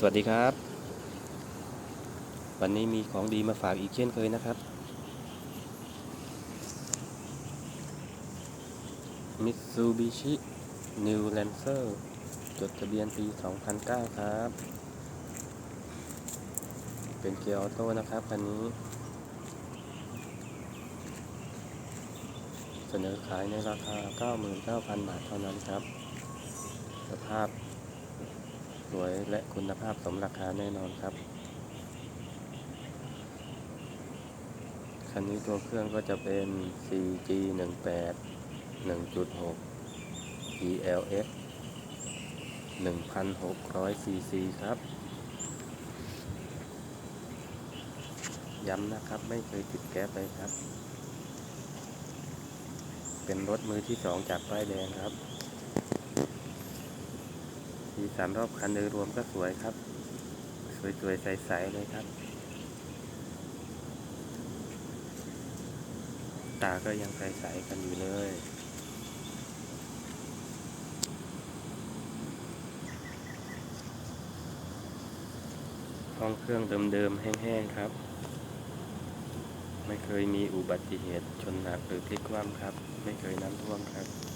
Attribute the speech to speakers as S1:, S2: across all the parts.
S1: สวัสดีครับ วันนี้มีของดีมาฝากอีกเช่นเคยนะครับ Mitsubishi New Lancer จดทะเบียนปี 2009 ครับ เป็นเกียร์ออโต้นะครับคันนี้ เสนอขายในราคา 99,000 บาทเท่านั้นครับ สภาพ สวยและคุณภาพสมราคาแน่นอนครับ คันนี้ตัวเครื่องก็จะเป็น CG 1 8 1.6 ELX 1,600 cc ครับ ย้ำนะครับไม่เคยติดแก๊สเลยครับ เป็นรถมือที่สองจากป้ายแดงครับ สีสันรอบคันโดยรวมก็สวยครับ สวยๆ ใสๆ เลยครับ ตาก็ยังใสๆ กันอยู่เลยห้องเครื่องเดิมๆ แห้งๆ ครับ ไม่เคยมีอุบัติเหตุชนหนักหรือพลิกคว่ำครับ ไม่เคยน้ำท่วมครับ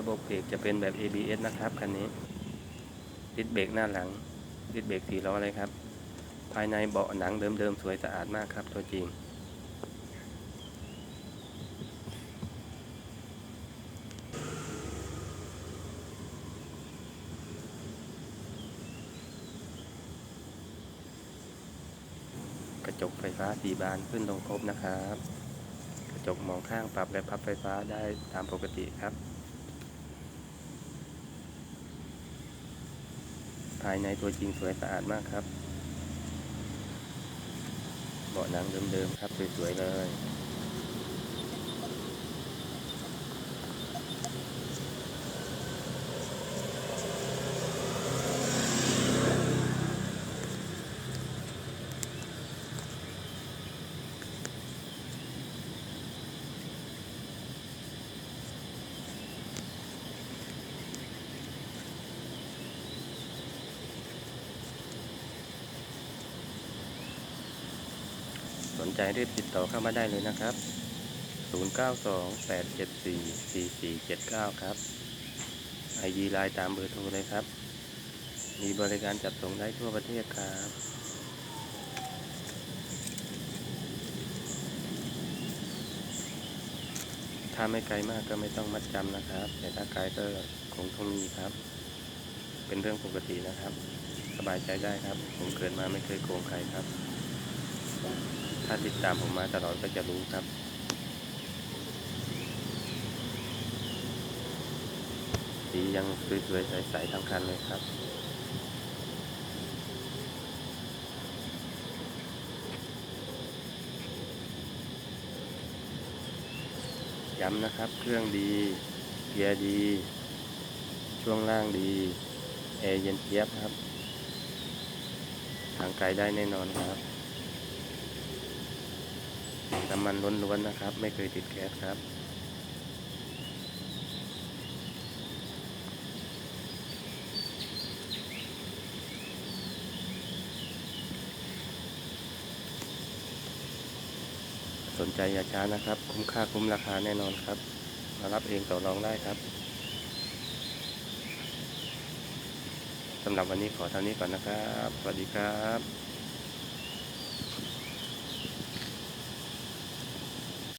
S1: ระบบเบรกจะเป็นแบบ ABS นะครับคันนี้ดิสเบรกหน้าหลังดิสเบรกสี่ล้อเลยครับ ภายในเบาะหนังเดิมๆสวยสะอาดมากครับตัวจริง กระจกไฟฟ้าสีบานขึ้นลงครบนะครับ กระจกมองข้างปรับและพับไฟฟ้าได้ตามปกติครับ ภายในตัวจริงสวยสะอาดมากครับ เบาะหนังเดิมๆครับสวยๆเลย สนใจรีบติดต่อเข้ามาได้เลยนะครับ 0928744479 ครับ ID ไลน์ตามเบอร์โทรเลยครับ มีบริการจัดส่งได้ทั่วประเทศครับถ้าไม่ไกลมากก็ไม่ต้องมัดจำนะครับ แต่ถ้าไกลก็คงต้องมีครับ เป็นเรื่องปกตินะครับ สบายใจได้ครับ ผมเกิดมาไม่เคยโกงใครครับ ถ้าติดตามผมมาตลอดก็จะรู้ครับ สียังสวยๆใสๆทั้งคันเลยครับย้ำนะครับ เครื่องดี เกียร์ดี ช่วงล่างดี แอร์เย็นเจี๊ยบครับ ทางไกลได้แน่นอนครับ น้ำมันล้วนๆนะครับ ไม่เคยติดแก๊สครับ สนใจอย่าช้านะครับ คุ้มค่าคุ้มราคาแน่นอนครับ มารับเองต่อรองได้ครับสำหรับวันนี้ขอเท่านี้ก่อนนะครับ สวัสดีครับ